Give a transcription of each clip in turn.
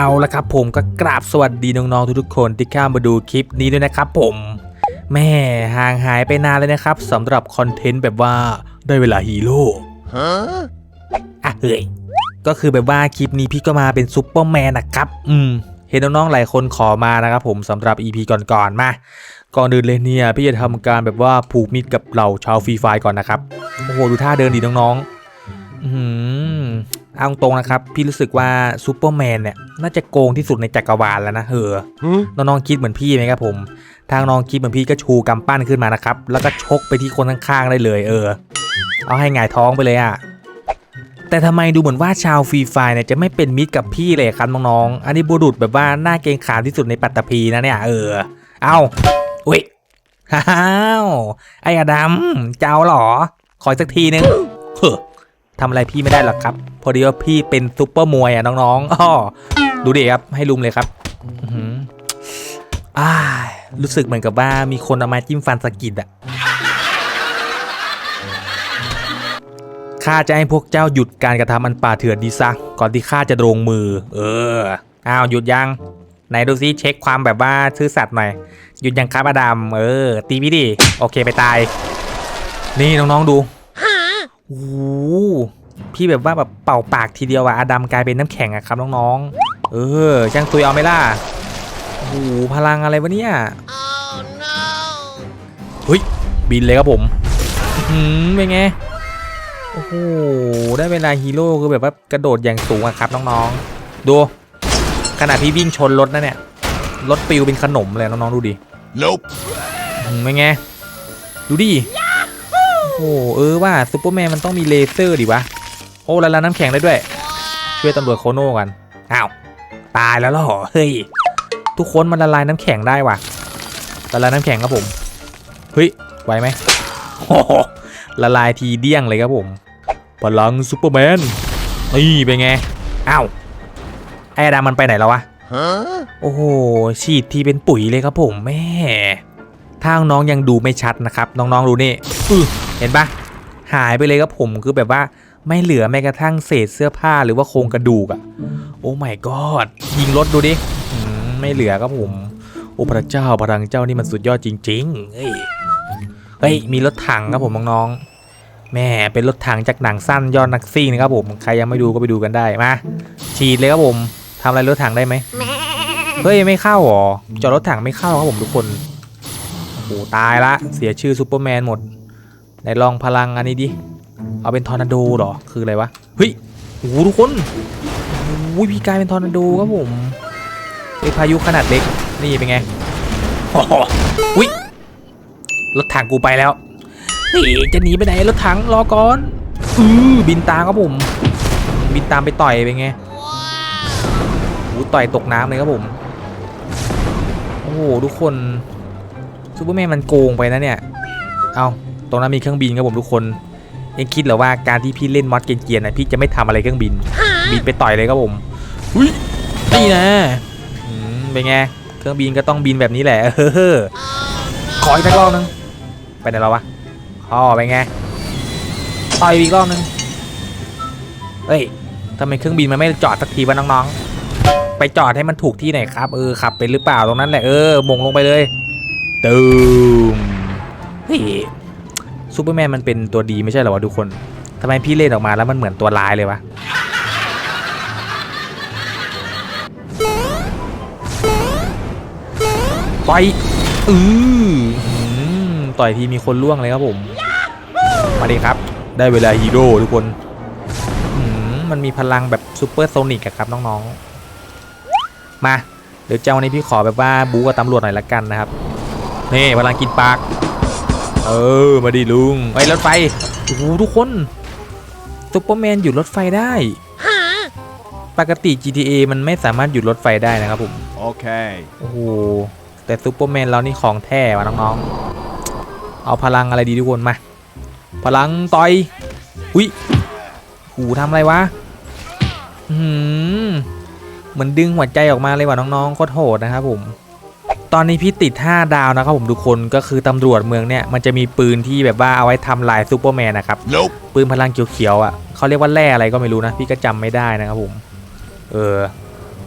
เอาละครับผมก็กราบสวัสดีน้องๆทุกๆคนที่เข้ามาดูคลิปนี้ด้วยนะครับผมแม่ห่างหายไปนานเลยนะครับสำหรับคอนเทนต์แบบว่าได้เวลาฮีโร่ฮะอะเฮ้ยก็คือแบบว่าคลิปนี้พี่ก็มาเป็นซุปเปอร์แมนนะครับ อืม เห็นน้องๆหลายคนขอมานะครับผมสำหรับ EP ก่อนๆมาก่อนอื่นเลยเนี่ย พี่จะทำการแบบว่าผูกมิตรกับเหล่าชาวฟรีไฟร์ก่อนนะครับโอ้โหดูท่าเดินดีน้องๆ เอาตรงๆนะครับ พี่รู้สึกว่าซูเปอร์แมนเนี่ยน่าจะโกงที่สุดในจักรวาลแล้วนะเออน้องๆคิดเหมือนพี่ไหมครับผม ทางน้องคิดเหมือนพี่ก็ชูกำปั้นขึ้นมานะครับ แล้วก็ชกไปที่คนข้างๆได้เลย เออ เอาให้หงายท้องไปเลยอะแต่ทำไมดูเหมือนว่าชาวฟรีไฟร์เนี่ยจะไม่เป็นมิตรกับพี่เลยครับน้องๆ อันนี้บุรุษแบบว่าหน้าเกรงขามที่สุดในปัตตภีนะเนี่ยเออ เอาอุ้ยฮ้าว ไอ้อดัมเจ้าเหรอ ขออีกสักทีนึงเฮ้อ ทำอะไรพี่ไม่ได้หรอกครับ พอดีว่าพี่เป็นซุปเปอร์มวยอะน้องๆอ้อดูดิครับ ให้ลุมเลยครับอือารู้สึกเหมือนกับว่ามีคนเอามาจิ้มฟันสกิดอะข้าจะให้พวกเจ้าหยุดการกระทำอันป่าเถื่อนดีซะก่อนที่ข้าจะลงมือ เอออ้าวหยุดยังไหนดูซิเช็คความแบบว่าซื่อสัตย์หน่อยหยุดยังครับอดัมเออ ตีพี่ดิโอเคไปตาย นี่น้องๆดู โอ้โหพี่แบบว่าแบบเป่าปากทีเดียวอะอดัมกลายเป็นน้ำแข็งอะครับน้องๆ เออช่างตุยเอาไหมล่ะโอ้โหพลังอะไรวะเนี่ยเฮ้ยบินเลยครับผมอื้อหืมเป็นไง โอ้โหได้เวลาฮีโร่คือแบบว่ากระโดดอย่างสูงอะครับน้องๆ ดูขณะพี่วิ่งชนรถนะเนี่ยรถปิวเป็นขนมเลยน้องๆดูดิ Nope. อืมเป็นไง ดูดิ โอ้เออว่าซูเปอร์แมนมันต้องมีเลเซอร์ดิวะ โอ้ละลายน้ำแข็งได้ด้วย ช่วยตำรวจโคโน่กันอ้าวตายแล้วเหรอเฮ้ยทุกคนมันละลายน้ำแข็งได้ว่ะละลายน้ำแข็งครับผมเฮ้ยไหวไหมโอ้โหละลายทีเดี้ยงเลยครับผมพลังซูเปอร์แมนนี่เป็นไงอ้าวไอ้อดามันไปไหนแล้ววะ Huh? โอ้โหฉีดทีเป็นปุ๋ยเลยครับผมแม่ถ้าน้องยังดูไม่ชัดนะครับ น้องๆดูนี่ อื้อเห็นปะหายไปเลยครับผมคือแบบว่าไม่เหลือแม้กระทั่งเศษเสื้อผ้าหรือว่าโครงกระดูกอะโอ้ my god ยิงรถดูดิอืมไม่เหลือครับผม โอ้พระเจ้าพลังเจ้านี่มันสุดยอดจริงๆเฮ้ยเฮ้ยมีรถถังครับผมน้องๆแม่เป็นรถถังจากหนังสั้นยอดนักซิ่งนะครับผมใครยังไม่ดูก็ไปดูกันได้มาฉีดเลยครับผมทำอะไรรถถังได้ไหมเฮ้ยไม่เข้าหรอจอดรถถังไม่เข้าครับผมทุกคนโอ้โหตายละเสียชื่อซูเปอร์แมนหมด ไหนลองพลังอันนี้ดิ เอาเป็นทอร์นาโดเหรอ คืออะไรวะ เฮ้ยโอ้โหทุกคนโอ้ยพี่กลายเป็นทอร์นาโดครับผมเป็นพายุขนาดเล็ก นี่เป็นไงโอ้โหอุ้ยรถถังกูไปแล้วนี่จะหนีไปไหนรถถังรอก่อน อือบินตามครับผม บินตามไปต่อยเป็นไงโอ้ต่อยตกน้ำเลยครับผม โอ้โหทุกคนซูเปอร์แมนมันโกงไปนะเนี่ย เอา ตรงนั้นมีเครื่องบินครับผมทุกคนยังคิดเหรอว่าการที่พี่เล่นมอสเกรียนๆนะพี่จะไม่ทำอะไรเครื่องบิน บินไปต่อยเลยครับผมอุ้ยนี่นะอืมเป็นไงเครื่องบินก็ต้องบินแบบนี้แหละเออขออีกสักรอบนึงไปไหนแล้ววะอ๋อเป็นไงต่อยอีกรอบนึงเฮ้ยทำไมเครื่องบินมันไม่จอดสักทีวะน้องๆ ไปจอดให้มันถูกที่ไหนครับเออขับเป็นหรือเปล่าตรงนั้นแหละเออมงลงไปเลยตูมเฮ้ย ซูเปอร์แมนมันเป็นตัวดีไม่ใช่เหรอวะทุกคนทำไมพี่เล่นออกมาแล้วมันเหมือนตัวร้ายเลยวะต่อยอือต่อยทีมีคนล่วงเลยครับผม มาดีครับ ได้เวลาฮีโร่ทุกคนมันมีพลังแบบซูเปอร์โซนิกครับน้องๆ มา เดี๋ยวเจ้าวันนี้พี่ขอแบบว่าบู๊กับตำรวจหน่อยละกันนะครับ นี่พลังกินปาก เออ มาดิลุงไอ้ยรถไฟ โอ้โหทุกคนซูเปอร์แมนหยุดรถไฟได้ ปกติ GTA มันไม่สามารถหยุดรถไฟได้นะครับผม Okay. โอ้โห แต่ซูเปอร์แมนเรานี่ของแท้ว่ะน้องๆ เอาพลังอะไรดีทุกคนมา พลังต่อย อุ้ยหูทำอะไรวะอือหือเหมือนดึงหัวใจออกมาเลยว่ะน้องๆโคตรโหดนะครับผม ตอนนี้พี่ติด 5 ดาวนะครับผมทุกคนก็คือตำรวจเมืองเนี่ยมันจะมีปืนที่แบบว่าเอาไว้ทำลายซูเปอร์แมนนะครับ Nope. ปืนพลังเขียวๆอะเขาเรียกว่าแร่อะไรก็ไม่รู้นะ พี่ก็จำไม่ได้นะครับผมเออ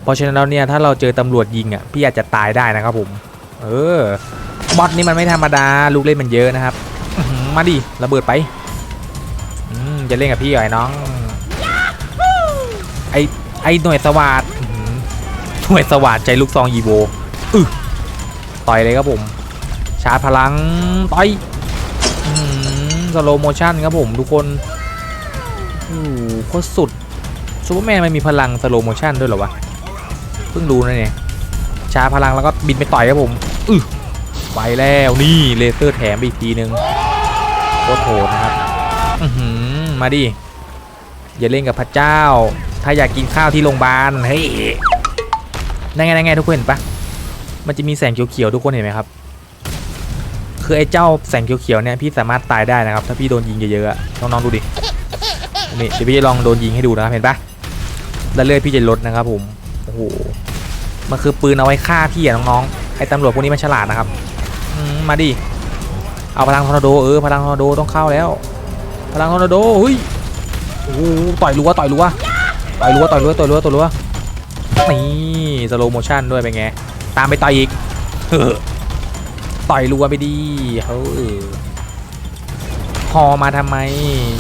เพราะฉะนั้นแล้วเนี่ยถ้าเราเจอตำรวจยิงอะพี่อาจจะตายได้นะครับผม เออบอทนี่มันไม่ธรรมดาลูกเล่นมันเยอะนะครับอื้อหือมาดิระเบิดไปอืมจะเล่นกับพี่เหรอไอ้น้องไอไอหน่วยสวัสดอื้อหือหน่วยสวัสดใจลูกซองยีโวอึ ต่อยเลยครับผม ชาร์จพลังต่อยสโลโมชั่นครับผมทุกคนโอ้โหโคตรสุดซูเปอร์แมนมันมีพลังสโลโมชั่นด้วยเหรอวะเพิ่งรู้นะเนี่ยชาร์จพลังแล้วก็บินไปต่อยครับผมอึไปแล้วนี่เลเซอร์แถมอีกทีนึงโคตรโหดนะครับอือหือมาดิอย่าเล่นกับพระเจ้า ถ้าอยากกินข้าวที่โรงพยาบาลเฮ้ยนั่นไงนั่นไงทุกคนเห็นปะ มันจะมีแสงเขียวๆทุกคนเห็นไหมครับ คือไอ้เจ้าแสงเขียวๆเนี่ยพี่สามารถตายได้นะครับ ถ้าพี่โดนยิงเยอะๆน้องๆดูดิ นี่เดี๋ยวพี่จะลองโดนยิงให้ดูนะครับเห็นปะแล้วเลือดพี่จะลดนะครับผม โอ้โห มันคือปืนเอาไว้ฆ่าพี่อะน้องๆ ไอ้ตำรวจพวกนี้มันฉลาดนะครับมมาดิ เอาพลังทอร์นาโดเออพลังทอร์นาโดต้องเข้าแล้ว พลังทอร์นาโดเฮ้ย โอ้โหต่อยรัวต่อยรัวต่อยรัวต่อยรัวต่อยรัวต่อยรัวนี่สโลโมชั่นด้วยเป็นไง ตามไปต่อยอีกเออต่อยรัวไปดีเออพอมาทำไม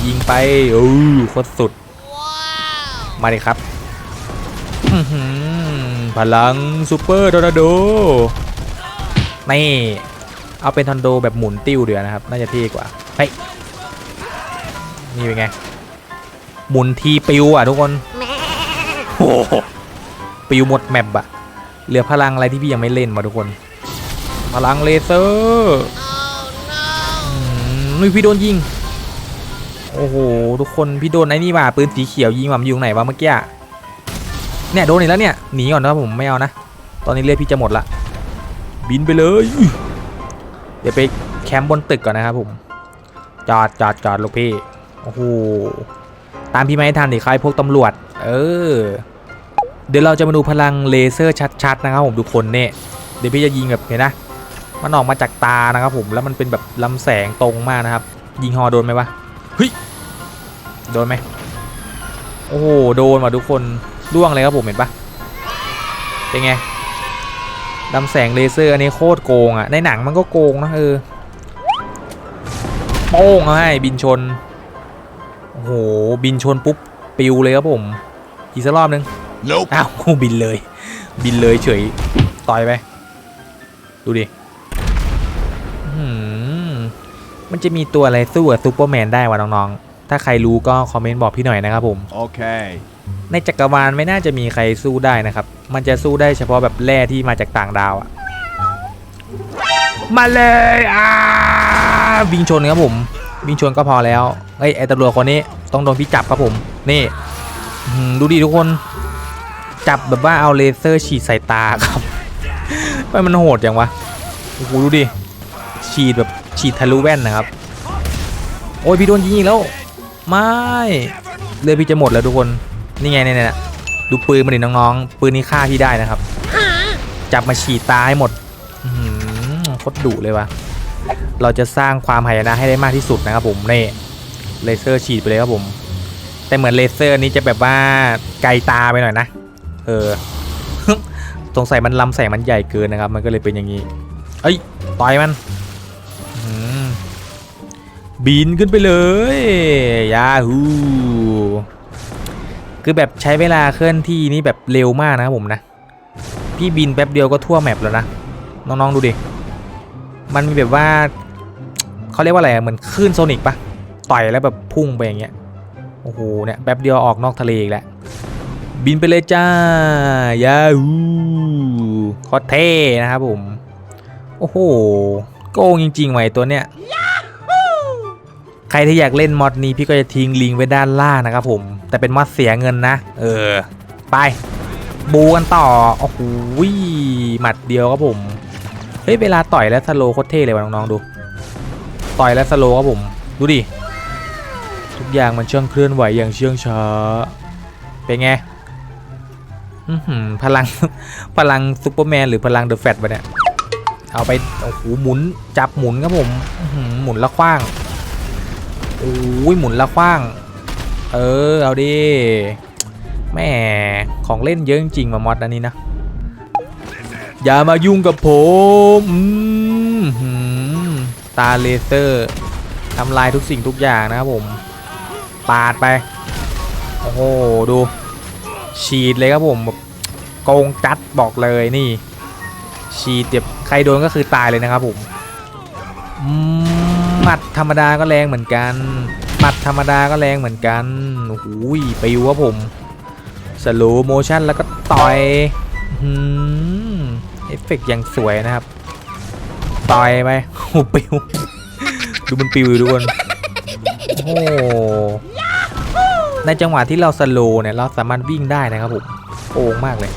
ยิงไปโอ้โคตรสุด มาดิครับพลังซูเปอร์ทอร์นาโดนี่เอาเป็นทอร์นาโดแบบหมุนติ้วเดียวนะครับ น่าจะเท่กว่าเฮ้ยนี่เป็นไง หมุนทีปิวอะทุกคนโอ้โหปิวหมดแมปอะ เหลือพลังอะไรที่พี่ยังไม่เล่นมาทุกคน พลังเลเซอร์อืมนี่พี่โดนยิง โอ้โหทุกคนพี่โดนไอ้นี่ว่ะปืนสีเขียวยิงว่ะมันอยู่ไหนวะเมื่อกี้อะเนี่ยโดนอีกแล้วเนี่ยหนีก่อนนะผมไม่เอานะ ตอนนี้เลือดพี่จะหมดละ บินไปเลย เดี๋ยวไปแคมป์บนตึกก่อนนะครับผม จอดจอดจอดลูกพี่ โอ้โห ตามพี่ไม่ทันดิใครพวกตำรวจ เออ เดี๋ยวเราจะมาดูพลังเลเซอร์ชัดๆนะครับผมทุกคนเนี่ยเดี๋ยวพี่จะยิงแบบเห็นนะมันออกมาจากตานะครับผมแล้วมันเป็นแบบลำแสงตรงมากนะครับ ยิงฮอโดนไหมวะเฮ้ยโดนไหมโอ้โหโดนว่ะทุกคนร่วงเลยครับผมเห็นปะเป็นไงลำแสงเลเซอร์อันนี้โคตรโกงอะในหนังมันก็โกงนะเออโป้งเอาให้บินชนโอ้โหบินชนปุ๊บปิวเลยครับผมอีกสักรอบนึง Nope. อ้าวบินเลย บินเลยเฉย ต่อยไป ดูดิอื้อหือมันจะมีตัวอะไรสู้กับซูเปอร์แมนได้วะน้องๆ ถ้าใครรู้ก็คอมเมนต์บอกพี่หน่อยนะครับผม Okay. ในจักรวาลไม่น่าจะมีใครสู้ได้นะครับ มันจะสู้ได้เฉพาะแบบแร่ที่มาจากต่างดาวอะมาเลยอ่าบิงชนครับผมบิงชนก็พอแล้ว เอ้ยไอตำรวจคนนี้ต้องโดนพี่จับครับผม นี่อื้อหือดูดิทุกคน จับแบบว่าเอาเลเซอร์ฉีดใส่ตาครับไม่มันโหดอย่างวะโอ้โหดูดิฉีดแบบฉีดทะลุแว่นนะครับ โอ้ยพี่โดนยิงอีกแล้ว ไม่เลือดพี่จะหมดแล้วทุกคนนี่ไงเนี่ยเนี่ยดูปืนมาดิน้องๆปืนนี้ฆ่าพี่ได้นะครับ จับมาฉีดตาให้หมดหือโคตรดุเลยวะเราจะสร้างความหายนะให้ได้มากที่สุดนะครับผมนี่เลเซอร์ฉีดไปเลยครับผม แต่เหมือนเลเซอร์นี้จะแบบว่าไกลตาไปหน่อยนะ เออสงสัยมันลำแสงมันใหญ่เกินนะครับ มันก็เลยเป็นอย่างนี้ เอ้ยต่อยมันบินขึ้นไปเลยยาฮูคือแบบใช้เวลาเคลื่อนที่นี่แบบเร็วมากนะครับผมนะ พี่บินแป๊บเดียวก็ทั่วแมปแล้วนะ น้องๆดูดิ มันมีแบบว่าเขาเรียกว่าอะไรเหมือนคลื่นโซนิกปะต่อยแล้วแบบพุ่งไปอย่างเงี้ย โอ้โหเนี่ยแป๊บเดียวออกนอกทะเลอีกแล้ว บินไปเลยจ้ายาฮูโคตรเท่นะครับผม โอ้โห โกงจริงๆไว้ตัวเนี้ยใครที่อยากเล่นมอดนี้พี่ก็จะทิ้งลิงก์ไว้ด้านล่างนะครับผม แต่เป็นมอดเสียเงินนะ เออ ไป บูกันต่อ โอ้โหหมัดเดียวครับผม เฮ้ย เวลาต่อยแล้วสโลว์โคตรเท่เลยว่ะน้องๆดู ต่อยแล้วสโลว์ครับผม ดูดิ ทุกอย่างมันเชื่องเคลื่อนไหวอย่างเชื่องช้า เป็นไงอื้อหือ พลังพลังซูเปอร์แมนหรือพลังเดอะแฟตวะเนี่ยเอาไปโอ้โหหมุนจับหมุนครับผมหมุนละคว้างโอ้ยหมุนละคว้าง เออเอาดิแม่ของเล่นเยอะจริงมามอดอันนี้นะอย่ามายุ่งกับผมอืมหืมตาเลเซอร์ทำลายทุกสิ่งทุกอย่างนะครับผม ปาดไป โอ้โห ดู ฉีดเลยครับผมแบบโกงจัดบอกเลยนี่ ฉีดเจ็บใครโดนก็คือตายเลยนะครับผมหมัดธรรมดาก็แรงเหมือนกันหมัดธรรมดาก็แรงเหมือนกันโอ้โหปิวครับผมสโลโมชั่นแล้วก็ต่อยอืมเอฟเฟกต์ยังสวยนะครับ ต่อยไปโอ้ปิว ดูมันปิวอยู่ทุกคนโอ้ ในจังหวะที่เราสโลว์เนี่ยเราสามารถวิ่งได้นะครับผมโอ่งมากเลย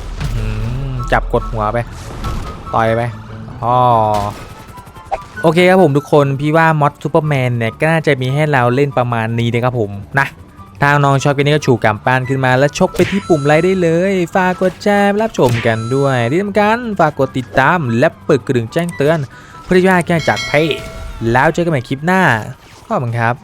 จับกดหัวไปต่อยไปอ๋อโอเคครับผมทุกคนพี่ว่ามอดซูเปอร์แมนเนี่ยก็น่าจะมีให้เราเล่นประมาณนี้นะครับผมนะถ้าน้องชอบกันนี้ก็ชูกำปั้นขึ้นมาแล้วชกไปที่ปุ่มไลค์ได้เลย ฝากกดแชร์รับชมกันด้วย ที่สำคัญฝากกดติดตามและเปิดกระดิ่งแจ้งเตือนเพื่อที่จะไม่ให้แจ้จากเพจแล้วเจอกันใหม่คลิปหน้าขอบคุณครับ